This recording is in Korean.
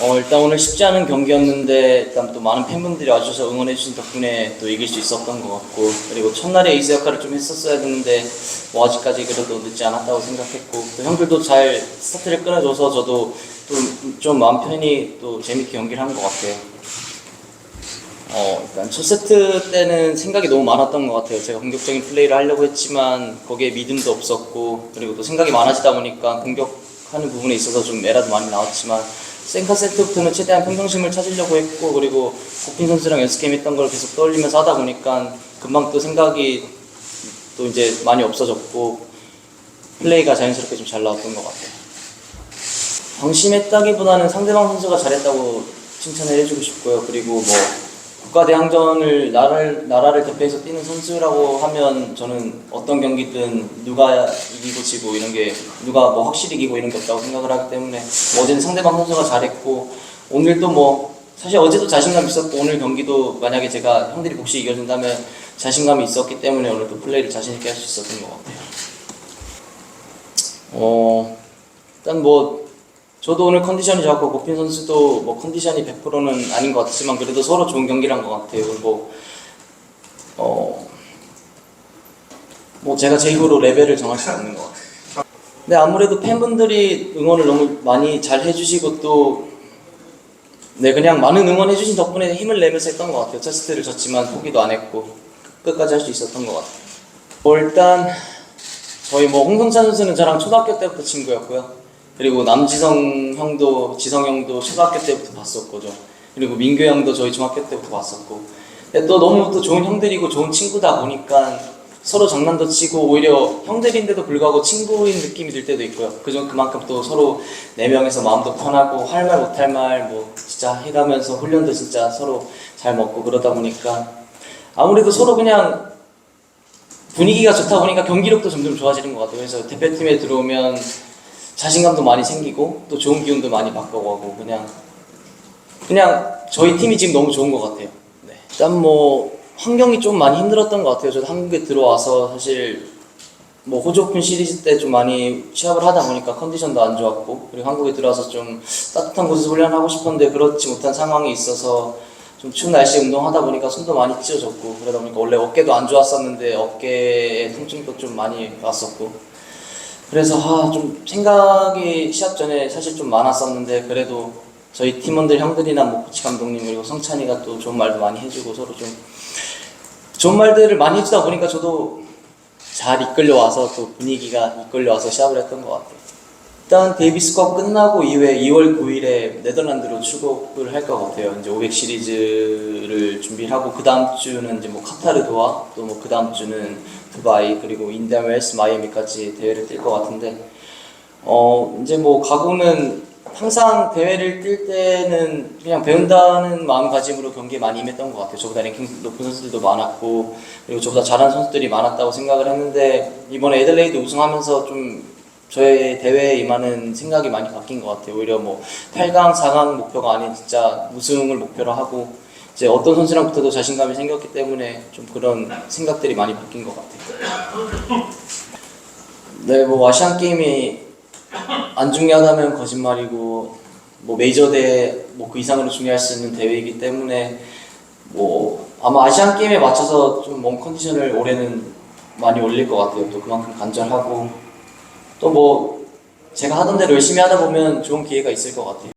어, 일단 오늘 쉽지 않은 경기였는데 일단 또 많은 팬분들이 와주셔서 응원해주신 덕분에 또 이길 수 있었던 것 같고 그리고 첫날에 에이스 역할을 좀 했었어야 되는데 뭐 아직까지 그래도 늦지 않았다고 생각했고 또 형들도 잘 스타트를 끊어줘서 저도 좀 좀 마음 편히 또 재밌게 경기를 한 것 같아요. 어, 일단 첫 세트 때는 생각이 너무 많았던 것 같아요. 제가 공격적인 플레이를 하려고 했지만 거기에 믿음도 없었고 그리고 또 생각이 많아지다 보니까 공격하는 부분에 있어서 좀 에러도 많이 나왔지만 생카 세트부터는 최대한 평정심을 찾으려고 했고 그리고 고핀 선수랑 연습 게임 했던 걸 계속 떠올리면서 하다 보니까 금방 또 생각이 또 이제 많이 없어졌고 플레이가 자연스럽게 좀 잘 나왔던 것 같아요. 방심했다기보다는 상대방 선수가 잘했다고 칭찬을 해주고 싶고요. 그리고 뭐 국가대항전을 나라를, 나라를 대표해서 뛰는 선수라고 하면 저는 어떤 경기든 누가 이기고 지고 이런 게 누가 뭐 확실히 이기고 이런 게 없다고 생각을 하기 때문에 뭐 어제는 상대방 선수가 잘했고 오늘도 뭐 사실 어제도 자신감 있었고 오늘 경기도 만약에 제가 형들이 혹시 이겨준다면 자신감이 있었기 때문에 오늘도 플레이를 자신 있게 할 수 있었던 것 같아요. 어 일단 뭐 저도 오늘 컨디션이 좋았고 고핀 선수도 뭐 컨디션이 100%는 아닌 것 같지만 그래도 서로 좋은 경기를 한 것 같아요. 그리고 어, 뭐 제가 제 입으로 레벨을 정할 수 없는 것 같아요. 근데 아무래도 팬분들이 응원을 너무 많이 잘 해주시고 또 네, 그냥 많은 응원해 주신 덕분에 힘을 내면서 했던 것 같아요. 첫 세트를 졌지만 포기도 안 했고 끝까지 할 수 있었던 것 같아요. 뭐 일단 저희 뭐 홍성찬 선수는 저랑 초등학교 때부터 친구였고요. 그리고 남지성 형도 지성 형도 초등학교 때부터 봤었고죠. 그리고 민규 형도 저희 중학교 때부터 봤었고. 근데 또 너무 또 좋은 형들이고 좋은 친구다 보니까 서로 장난도 치고 오히려 형들인데도 불구하고 친구인 느낌이 들 때도 있고요. 그중 그만큼 또 서로 네 명에서 마음도 편하고 할 말 못할 말 뭐 진짜 해가면서 훈련도 진짜 서로 잘 먹고 그러다 보니까 아무래도 서로 그냥 분위기가 좋다 보니까 경기력도 점점 좋아지는 것 같아요. 그래서 대표팀에 들어오면 자신감도 많이 생기고 또 좋은 기운도 많이 바꿔가고 그냥 그냥 저희 팀이 지금 너무 좋은 것 같아요. 네. 일단 뭐 환경이 좀 많이 힘들었던 것 같아요. 저도 한국에 들어와서 사실 뭐 호주 오픈 시리즈 때 좀 많이 시합을 하다 보니까 컨디션도 안 좋았고 그리고 한국에 들어와서 좀 따뜻한 곳에서 훈련하고 싶었는데 그렇지 못한 상황이 있어서 좀 추운 날씨에 운동하다 보니까 손도 많이 찢어졌고 그러다 보니까 원래 어깨도 안 좋았었는데 어깨에 통증도 좀 많이 왔었고 그래서 아, 좀 생각이 시합 전에 사실 좀 많았었는데 그래도 저희 팀원들 형들이나 뭐 코치 감독님 그리고 성찬이가 또 좋은 말도 많이 해주고 서로 좀 좋은 말들을 많이 해주다 보니까 저도 잘 이끌려 와서 또 분위기가 이끌려 와서 시합을 했던 것 같아요. 일단 데이비스컵 끝나고 이후에 2월 9일에 네덜란드로 출국을 할 것 같아요. 이제 500 시리즈를 준비를 하고 그 다음 주는 이제 뭐 카타르 도하 또뭐그 다음 주는 두바이 그리고 인디안 웰스 마이애미까지 대회를 뛸 것 같은데 어 이제 뭐 각오는 항상 대회를 뛸 때는 그냥 배운다는 마음가짐으로 경기에 많이 임했던 것 같아요. 저보다 랭킹 높은 선수들도 많았고 그리고 저보다 잘하는 선수들이 많았다고 생각을 했는데 이번에 에들레이드 우승하면서 좀 저의 대회에 임하는 생각이 많이 바뀐 것 같아요. 오히려 뭐 8강, 4강 목표가 아닌 진짜 우승을 목표로 하고 이제 어떤 선수랑 붙어도 자신감이 생겼기 때문에 좀 그런 생각들이 많이 바뀐 것 같아요. 네, 뭐 아시안 게임이 안 중요하다면 거짓말이고 뭐 메이저 대뭐 그 이상으로 중요할 수 있는 대회이기 때문에 뭐 아마 아시안 게임에 맞춰서 좀 몸 컨디션을 올해는 많이 올릴 것 같아요. 또 그만큼 간절하고 또 뭐 제가 하던 대로 열심히 하다 보면 좋은 기회가 있을 것 같아요.